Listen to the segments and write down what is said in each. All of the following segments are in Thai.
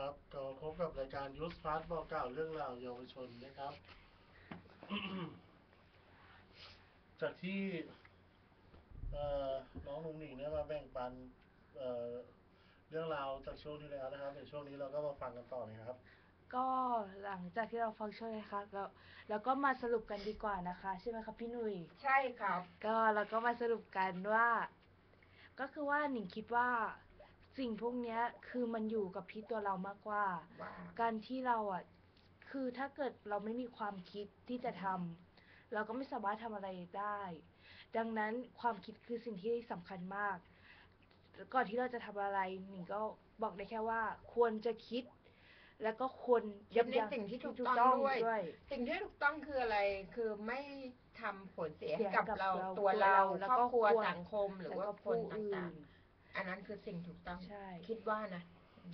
ครับ ก็พบกับรายการยูสพาร์ทบอกกล่าวเรื่องราวเยาวชนนะครับ จากที่เอ่อน้องลุงหนิงได้มาแบ่งปันเอ่อเรื่องราวจากช่วงที่แล้วนะครับในช่วงนี้เราก็มาฟังกันต่อนะครับ ก็หลังจากที่เราฟังช่วยนะคะแล้วแล้วก็มาสรุปกันดีกว่านะคะ ใช่ไหมคะพี่หนุ่ยใช่ครับ ก็เราก็มาสรุปกันว่า ก็คือว่าหนิงคิดว่า สิ่งพวกเนี้ยคือมันอยู่กับที่ตัวเรามากกว่าว่า การที่เราอะคือถ้าเกิดเราไม่มีความคิดที่จะทำเราก็ไม่สามารถทำอะไรได้ ดังนั้นความคิดคือสิ่งที่สำคัญมาก ก่อนที่เราจะทำอะไรหนิงก็บอกได้แค่ว่า ควรจะคิด แล้วก็ควรคิดในยับยั้งสิ่งที่ถูกถูต้องด้วยด้วย สิ่งที่ถูกต้องคืออะไร คือไม่ทำผลเสียเสียกับกับเราเราตัวเราแล้วครก็อบครัวควรสังคมหรือแล้วว่าก็คผู้นอื่ต่างนๆ อันนั้นคือสิ่งถูกต้องใช่ คิดว่านะ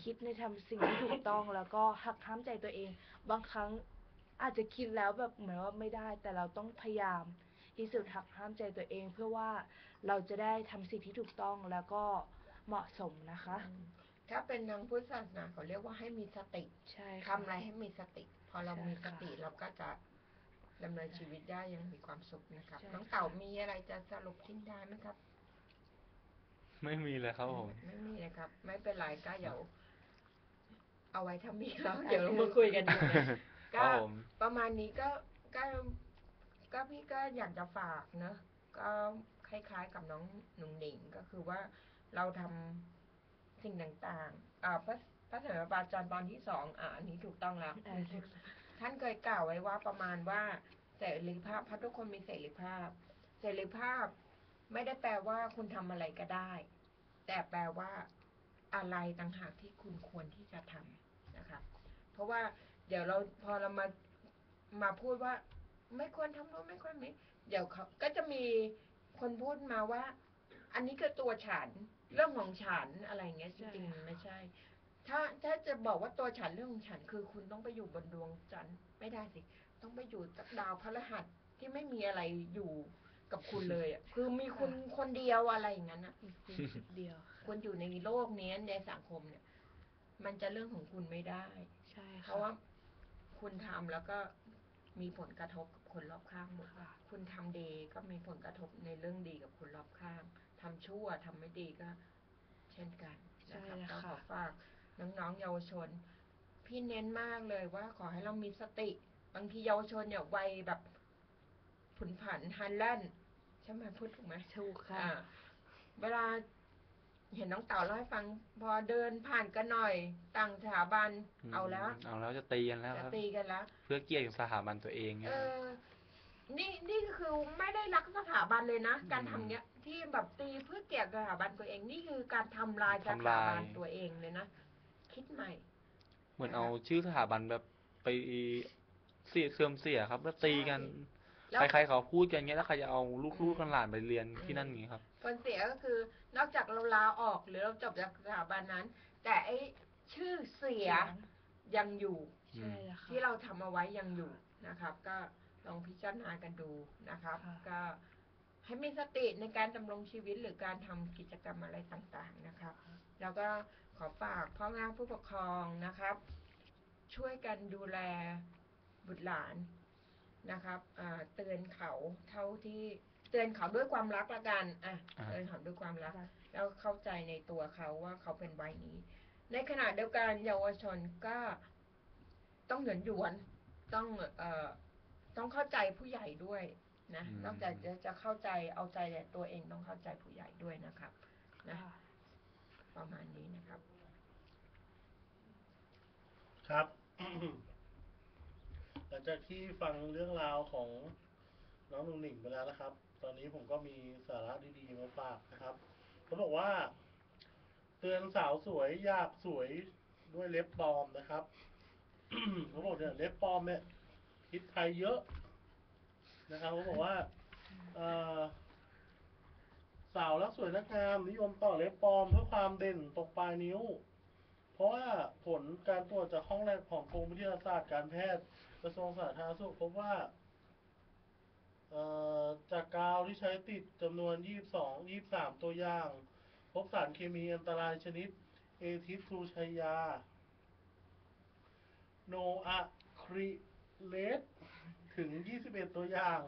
คิดในทำสิ่งที่ถูกต้อง แล้วก็หักห้ามใจตัวเอง บางครั้งอาจจะคิดแล้วแบบเหมือนว่าไม่ได้ แต่เราต้องพยายามที่สุดหักห้ามใจตัวเอง เพื่อว่าเราจะได้ทำสิ่งที่ถูกต้องแล้วก็เหมาะสมนะคะถ้าเป็นทางพุทธศาสนาเขาเรียกว่าให้มีสติใช่ทำค่ะอะไรให้มีสติ พอเราใช่มีสค่ะติเราก็จะดำเนินชีวิตได้อยังมีความสุขนะครับใช่น้องค่ะเต่ามีอะไรจะสรุปทิ้งท้ายไหมครับ ไม่มีเลยครับผม ไม่มีนะครับ ไม่เป็นไรก็เดี๋ยว เอาไว้ถ้ามีแล้ว เดี๋ยวเรามาคุยกันดูนะคก็รับผม ประมาณนี้ก็ก็ก็พี่ก็อยากจะฝากเนอะก็คล้ายๆกับน้องหนุ่งหนิงก็คือว่าเราทำสิ่งต่างๆอ่าพระพระเถรบาจารย์ตอนที่สองอ่าอันนี้ถูกต้องแล้วอ่าท่านเคยกล่าวไว้ว่าประมาณว่าเสรีภาพเพราะทุกคนมีเสรีภาพ เสรีภาพ ไม่ได้แปลว่าคุณทำอะไรก็ได้ แต่แปลว่าอะไรต่างหากที่คุณควรที่จะทำนะครับเพราะว่าเดี๋ยวเราพอเรามามาพูดว่า ไม่ควรทำโน้ไม่ควรนี้เดี๋ยวเขาก็จะมีคนพูดมาว่า อันนี้คือตัวฉันเรื่องของฉันอะไรเงี้ยจริงๆมันไม่ใช่ ถ้าถ้าจะบอกว่าตัวฉันเรื่องของฉันคือคุณต้องไปอยู่บนดวงจันทร์ไม่ได้สิ ต้องไปอยู่กับดาวพฤหัสที่ไม่มีอะไรอยู่ กับคุณเลยอะคือมีคุณคนเดียวอะไรอย่างนั้นอะมีคุณจุดเดียวค่ะคุณอยู่ในโลกนี้ในสังคมเนี่ย มันจะเรื่องของคุณไม่ได้ ใช่เพค่ะราะว่าคุณทำแล้วก็มีผลกระทบกับคนรอบข้างหมดค่ะคุณทำดีก็มีผลกระทบในเรื่องดีกับคนรอบข้างทำชั่วทำไม่ดีก็ เช่นกันนะครับใช่ก็ค่ะขอฝากน้องๆเยาวชน พี่เน้นมากเลยว่าขอให้เรามีสติ บางทีเยาวชนเนี่ยวัยแบบ ผุนผันฮันแลนใช่ไหมพูดถูกไหมถูกค่ะอ่าเวลาเห็นน้องเต่าเล่าให้ฟัง พอเดินผ่านกันหน่อย ต่างสถาบัน เอาแล้ว เอาแล้วจะตีกันแล้วจะครับตีกันแล้ว เพื่อเกียรติสถาบันตัวเองเอเนี่ยอนี่นี่คือไม่ได้รักสถาบันเลยนะ การอืมทำเนี้ย ที่แบบตีเพื่อเกียรติสถาบันตัวเอง นี่คือการทำลายสทำลาถายบันตัวเองเลยนะ คิดใหม่ เหมือนเอาชื่อสถาบันแบบไปเสียเสื่อมเสียครับแล้วตีกันแล้ว ใครๆเขาพูดกันเงี้ยแล้วใครจะเอาลูกๆกันหลานไปเรียนที่นั่นอย่างงี้ครับผลเสียก็คือนอกจากเราลาออกหรือเราจบจากสถาบันนั้น แต่ไอ้ชื่อเสียยังอยู่ใช่แล้วค่ะ ที่เราทำเอาไว้ยังอยู่นะครับ ก็ลองพิจารณากันดูนะครับ ค่ะ ก็ให้มีสติในการดำรงชีวิตหรือการทำกิจกรรมอะไรต่างๆนะครับ แล้วก็ขอฝากพ่อแม่ผู้ปกครองนะครับ ช่วยกันดูแลบุตรหลาน นะครับอ่าเตือนเขาเท่าที่เตือนเขาด้วยความรักละกันอะอ่าเตือนเขาด้วยความรักค่ะแล้วเข้าใจในตัวเขาว่าเขาเป็นวัยนี้ ในขณะเดียวกันเยาวชนก็ต้องหยวนหยวนๆต้องเอ่อต้องเข้าใจผู้ใหญ่ด้วยนะอืมนอกจากจะจะเข้าใจเอาใจแต่ตัวเองต้องเข้าใจผู้ใหญ่ด้วยนะครับนะค่ะประมาณนี้นะครับ ครับห ลังจากที่ฟังเรื่องราวของน้องนุ่งหนิงไปแล้วนะครับ ตอนนี้ผมก็มีสาระดีๆมาฝากนะครับเขาบอกว่า เตือนสาวสวยอยากสวยด้วยเล็บปลอมนะครับเขาบอกเนี่ยเล็บปลอมเนี่ยพิษภัยเยอะนะครับเขาบอกว่าสาวรักสวยนักงามนิยมต่อเล็บปลอมเพื่อความเด่นตรงปลายนิ้ว เพราะว่าผลการตรวจจากห้องแลบของกรมวิทยาศาสตร์การแพทย์ กระทรวงสาธารณสุขพบว่าจากกาวที่ใช้ติดจำนวน 22 23 ตัวอย่าง พบสารเคมีอันตรายชนิด เอทิสทูชัยยา โนอะคริเลตถึง 21 ตัวอย่าง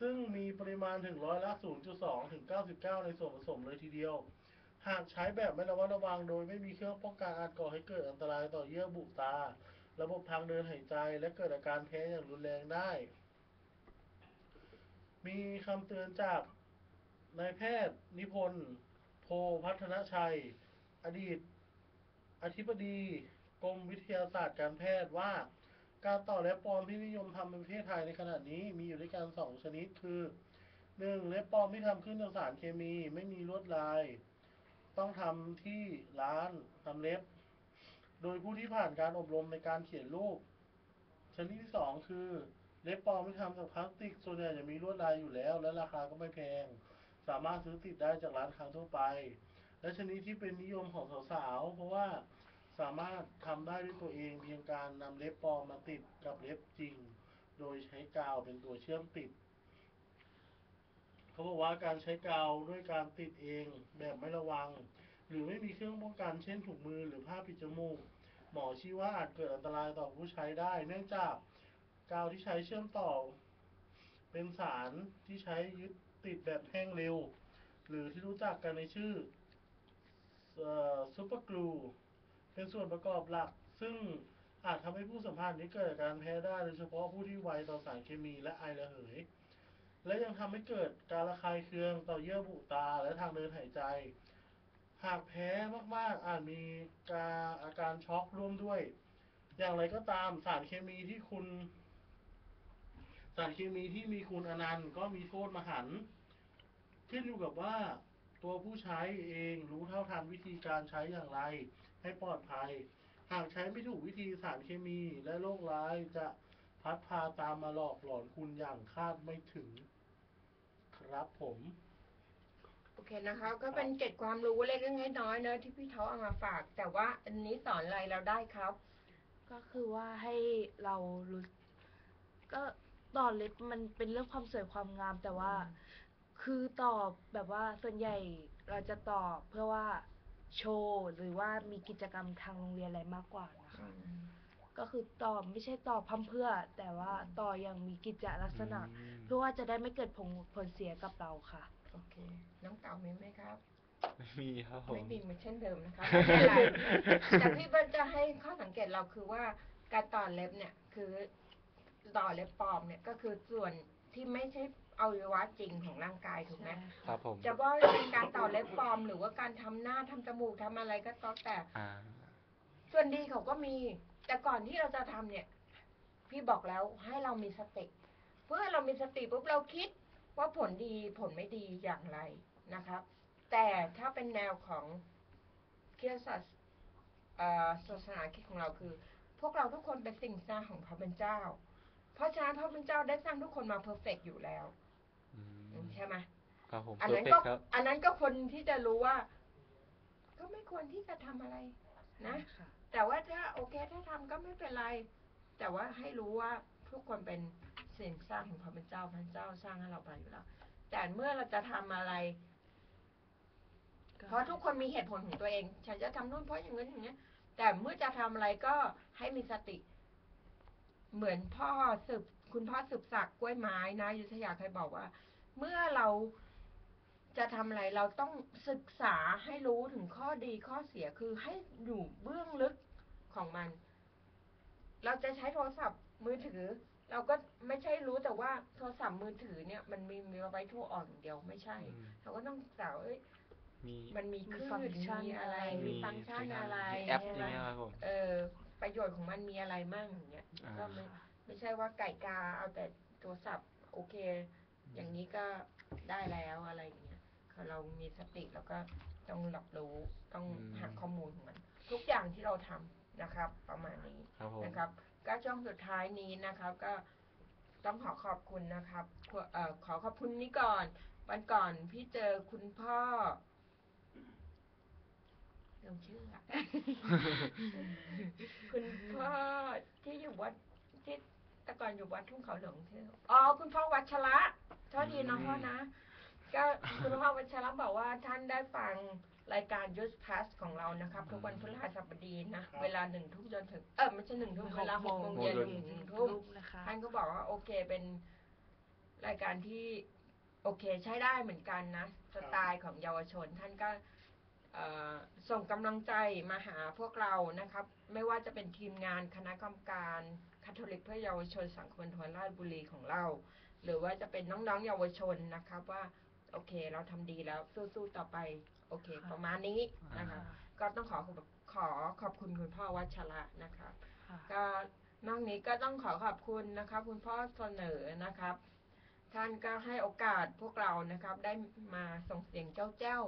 ซึ่งมีปริมาณถึงร้อยละ 0.2 ถึง 99 ในส่วนผสมเลยทีเดียว หากใช้แบบไม่ระมัดระวังโดยไม่มีเครื่องป้องกันอาจก่อให้เกิดอันตรายต่อเยื่อบุตา ระบบทางเดินหายใจและเกิดอาการแพ้อย่างรุนแรงได้ มีคำเตือนจากนายแพทย์ นิพนธ์โพพัฒนชัย อดีต อธิบดีกรมวิทยาศาสตร์การแพทย์ว่า การต่อเล็บปลอมที่นิยมทำในประเทศไทยในขณะนี้มีอยู่ด้วยกันสองชนิดคือหนึ่งเล็บปลอมที่ทำขึ้นจากสารเคมีไม่มีลวดลาย ต้องทำที่ร้านทำเล็บ โดยผู้ที่ผ่านการอบรมในการเขียนรูป ชนิดที่สองคือเล็บปลอมที่ทำจากพลาสติก ส่วนใหญ่จะมีลวดลายอยู่แล้ว และราคาก็ไม่แพง สามารถซื้อติดได้จากร้านค้าทั่วไป และชนิดที่เป็นนิยมของสาวๆเพราะว่าสามารถทำได้ด้วยตัวเองเพียงการนำเล็บปลอมมาติดกับเล็บจริง โดยใช้กาวเป็นตัวเชื่อมติด เขาบอกว่าการใช้กาวด้วยการติดเองแบบไม่ระวัง หรือไม่มีเครื่องป้องกันเช่นถุงมือหรือผ้าปิดจมูก หมอชี้ว่าอาจเกิดอันตรายต่อผู้ใช้ได้ เนื่องจากกาวที่ใช้เชื่อมต่อ เป็นสารที่ใช้ยึดติดแบบแห้งเร็ว หรือที่รู้จักกันในชื่อซูเปอร์กลูเป็นส่วนประกอบหลัก ซึ่งอาจทำให้ผู้สัมผัสนี้เกิดอาการแพ้ได้โดยเฉพาะผู้ที่ไวต่อสารเคมีและไอระเหย และยังทำให้เกิดการระคายเคืองต่อเยื่อบุตาและทางเดินหายใจ หากแพ้มากๆอาจมีการอาการช็อกร่วมด้วย อย่างไรก็ตามสารเคมีที่คุณ สารเคมีที่มีคุณอนันต์ก็มีโทษมหันต์ขึ้นอยู่กับว่าตัวผู้ใช้เองรู้เท่าทันวิธีการใช้อย่างไร ให้ปลอดภัย หากใช้ไม่ถูกวิธีสารเคมีและโรคร้ายจะพัดพาตามมาหลอกหลอนคุณอย่างคาดไม่ถึง ครับผม เคนะคะ ก็เป็นเกร็ดความรู้เล็กๆน้อยๆเนอะที่พี่เขาเอามาฝาก แต่ว่าอันนี้สอนอะไรเราได้ครับ ก็คือว่าให้เรารู้ก็ต่อเล็บมันเป็นเรื่องความสวยความงาม แต่ว่า คือต่อแบบว่าส่วนใหญ่เราจะต่อเพื่อว่าโชว์หรือว่ามีกิจกรรมทางโรงเรียนอะไรมากกว่านะคะ ก็คือต่อไม่ใช่ต่อพั่มเพรื่อ แต่ว่าต่ออย่างมีกิจลักษณะ อืม เพื่อว่าจะได้ไม่เกิดผลผลเสียกับเราค่ะ โอเค น้องเต่ามีไหมครับ ไม่มีครับผม ไม่มีเหมือนเช่นเดิมนะคะ ไม่เป็นไรแต่พี่เบิ้ลจะให้ข้อสังเกตเราคือว่าการต่อเล็บเนี่ยคือต่อเล็บปลอมเนี่ยก็คือส่วนที่ไม่ใช่อวัยวะจริงของร่างกายถูกไหมครับผมจะว่าเป็นการต่อเล็บปลอม หรือว่าการทำหน้าทำจมูกทำอะไรก็ต้องแต่ อ่า ส่วนดีเขาก็มี แต่ก่อนที่เราจะทำเนี่ย พี่บอกแล้วให้เรามีสติเมื่อเรามีสติปุ๊บเราคิดว่าผลดีผลไม่ดีอย่างไรนะครับ แต่ถ้าเป็นแนวของคริสตศาสตร์เอ่อศาสนาคริดของเราคือ พวกเราทุกคนเป็นสิ่งสร้างของพระเป็นเจ้า เพราะฉะนั้นพระเป็นเจ้าได้สร้างทุกคนมาเพอร์เฟกอยู่แล้วอืมใช่ไหมครับผมอันเพอนั้ร์นเฟก็กครับอันนั้นก็คนที่จะรู้ว่า ก็ไม่ควรที่จะทำอะไร นะ เคถ้าทำก็ไม่เป็นไร แต่ว่าให้รู้ว่าทุกคนเป็นสิ่งสร้างของพระเป็นเจ้าพระเจ้าสร้างให้เราไปอยู่แล้ว แต่เมื่อเราจะทำอะไรเพราะทุกคนมีเหตุผลของตัวเอง ฉันจะทำนู่นเพราะอย่างนั้นอย่างนี้ยแต่เมื่อจะทำอะไรก็ให้มีสติ เหมือนพ่อสืบ คุณพ่อสืบศักดิ์กล้วยไม้นะอยุธยาเคยบอกว่า เมื่อเราจะทำอะไรเราต้องศึกษาให้รู้ถึงข้อดีข้อเสียคือให้อยู่เบื้องลึก ของมัน เราจะใช้โทรศัพท์มือถือ เราก็ไม่ใช่รู้แต่ว่าโทรศัพท์มือถือเนี่ย มันมีมีไว้โทรออกอย่างเดียวไม่ใช่อืมเราก็ต้องศึกษาว่าเอ้ยมีมันมีมีคลื่นฟังก์ชันมีอะไรอะไร มีฟังก์ชันอะไรมีแอปใช่อไหมย่างเงี้ยครับผมเออ ประโยชน์ของมันมีอะไรมั่งอย่างเงี้ยอ่าก็ไม่ไม่ใช่ว่าไก่กาเอาแต่โทรศัพท์โอเค อย่างนี้ก็ได้แล้วอะไรอย่างเงี้ยคือเรามีสติแล้วก็ต้องรับรู้ต้องหาข้อมูลของมัน ทุกอย่างที่เราทำ นะครับ ประมาณนี้ครับผมนะครับ ก็ช่วงสุดท้ายนี้นะครับ ก็ต้องขอขอบคุณนะครับขอเอ่อขอขอบคุณนี้ก่อนวันก่อนพี่เจอคุณพ่อเริ่มชื่ออะคุณพ่อที่อยู่วัดที่แต่ก่อนอยู่วัดทุ่งเขาหลวงที่อ๋อคุณพ่อวัชระโทษทีนะอืมพ่อนะ ก็คุณพ่อวัชระบอกว่าท่านได้ฟัง รายการ Youth Pass ของเรานะครับ ทุกวันพฤหัสบดีนะ เวลาหนึ่งทุ่มจนถึง เออไม่ใช่หนึ่งทุ่มเวลาหกโมงเย็นหกโมงถึเย็งนหนึ่งทุ่มนะคะท่านก็บอกว่าโอเคเป็นรายการที่โอเคใช้ได้เหมือนกันนะ สไตล์ของเยาวชน ท่านก็เอ่อส่งกำลังใจมาหาพวกเรานะครับ ไม่ว่าจะเป็นทีมงานคณะกรรมการคาทอลิกเพื่อเยาวชนสังคมทวนราชบุรีของเรา หรือว่าจะเป็นน้องๆเยาวชนนะครับว่า โอเค เราทำดีแล้วสู้ๆต่อไป โอเคค่ะประมาณนี้นะครับค่ะก็ต้องขอขอขอบคุณคุณพ่อวัชระนะครับค่ะก็นอกนี้ก็ต้องขอขอบคุณนะครับ คุณพ่อเสนอนะครับ ท่านก็ให้โอกาสพวกเรานะครับ ได้มาส่งเสียงเจ้าเจ้า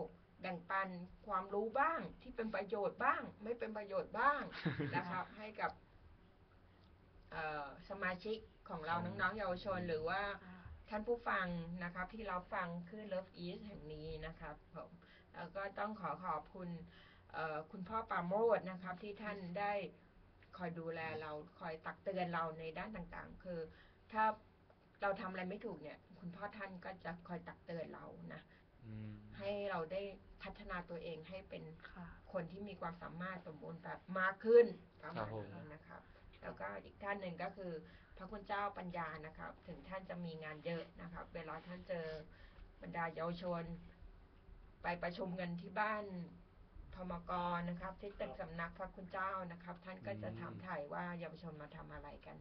แบ่งปันความรู้บ้างที่เป็นประโยชน์บ้าง ไม่เป็นประโยชน์บ้างนะครับ ให้กับเอ่อสมาชิกของเราอืมน้องๆเยาวชนหรือว่าท่านผู้ฟังนะครับ ที่เราฟังคลื่น Love East แห่งนี้นะครับผม แล้วก็ต้องขอขอบคุณเอ่อคุณพ่อปราโมดนะครับ ที่ท่านได้คอยดูแลเราคอยตักเตือนเราในด้านต่างๆ คือถ้าเราทำอะไรไม่ถูกเนี่ย คุณพ่อท่านก็จะคอยตักเตือนเรานะอืมให้เราได้พัฒนาตัวเองให้เป็นค่ะคนที่มีความสามารถสมบูรณ์แบบมากขึ้นประครัมาบณผมนี้นะครับ แล้วก็อีกท่านหนึ่งก็คือ พระคุณเจ้าปัญญานะครับ ถึงท่านจะมีงานเยอะนะครับ เวลาท่านเจอบรรดาเยาวชน ไปประชุมกันที่บ้านพมกนะครับ ที่ตึกสำนักพระคุณเจ้านะครับ ท่านก็จะถามถ่ายว่าเยาวชนมาทำอะไรกัน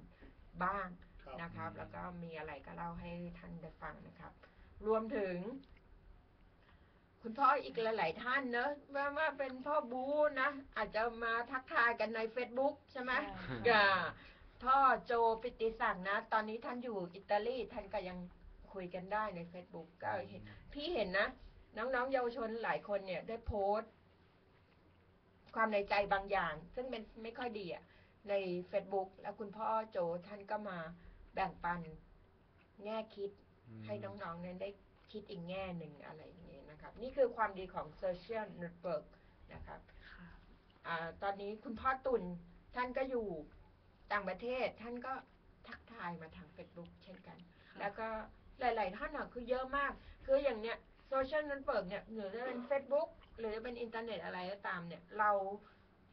บ้างครับนะครับอืมแล้วก็มีอะไรก็เล่าให้ท่านได้ฟังนะครับ รวมถึง คุณพ่ออีกหลาย ๆ ท่านเนอะว่าว่าเป็นพ่อบูนะอาจจะมาทักทายกันใน Facebook ใช่ไหมใช่อ่าพ่อโจปิติศักดิ์นะ ตอนนี้ท่านอยู่อิตาลีท่านก็ยังคุยกันได้ใน Facebook ก็เห็นพี่เห็นนะ น้องๆ เยาวชนหลายคนเนี่ย ได้โพสต์ ความในใจบางอย่าง ซึ่งเป็นไม่ค่อยดีอะใน Facebook แล้วคุณพ่อโจท่านก็มาแบ่งปันแง่คิดอืมให้น้องๆ นั้นได้คิดอีกแง่หนึ่งอะไรอย่างเงี้ยนะครับ นี่คือความดีของโซเชียลเน็ตเวิร์กนะครับค่ะอ่าตอนนี้คุณพ่อตุลท่านก็อยู่ต่างประเทศ ท่านก็ทักทายมาทาง Facebook เช่นกัน แล้วก็หลาย ๆ ท่านอะคือเยอะมาก คืออย่างเนี้ย โซเชียลเน็ตเวิร์กเนี่ยหรือจะเป็น Facebook หรือจะเป็นอินเทอร์เน็ตอะไรก็ตามเนี่ย เรา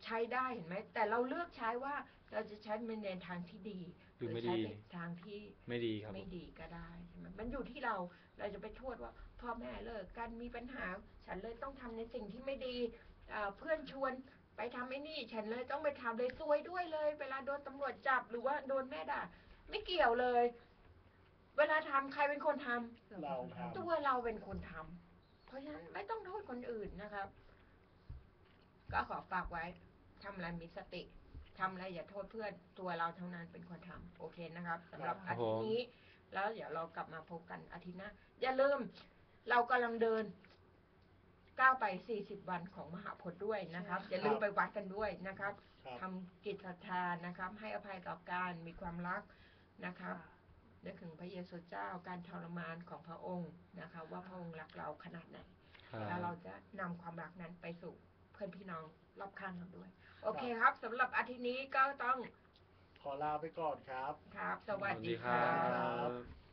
ใช้ได้เห็นไหม แต่เราเลือกใช้ว่าเราจะใช้มันในทางที่ดี หรือไม่ใช้ดีในทางที่ไม่ดีครับไม่ดีก็ได้ใช่ไหมมันอยู่ที่เราเราจะไปโทษว่าพ่อแม่เลิกกันมีปัญหา ฉันเลยต้องทำในสิ่งที่ไม่ดีเอ่อเพื่อนชวนไปทำไอ้นี่ ฉันเลยต้องไปทำเลยซวยด้วยเลย เวลาโดนตำรวจจับหรือว่าโดนแม่ด่าไม่เกี่ยวเลย เวลาทำใครเป็นคนทำ เราทำ ตัวเราเป็นคนทำ เพราะฉะนั้นไม่ต้องโทษคนอื่นนะครับ ก็ขอฝากไว้ทำอะไรมีสติทำอะไรอย่าโทษเพื่อน ตัวเราเท่านั้นเป็นคนทำโอเคนะครับสำหรับครัอาบทิตย์นี้ แล้วเดี๋ยวเรากลับมาพบกันอาทิตย์หน้าอย่าลืมเรากำลังเดินก้าวไป 40 วันของมหาพจน์ด้วยนะครับ อย่าลืมไปวัดกันด้วยนะครับครับ ทำกิจศรัทธานะครับ ให้อภัยต่อการมีความรักนะครับ นึกถึงพระเยซูเจ้าการทรมานของพระองค์นะคะ ว่าพระองค์รักเราขนาดไหนครับแล้วเราจะนำความรักนั้นไปสู่เพื่อนพี่น้องรอบข้างเราด้วย โอเคครับสำหรับอาทิตย์นี้ก็ต้อง ขอลาไปก่อนครับ ครับ สวัสดีสวัสดีคครัรับบ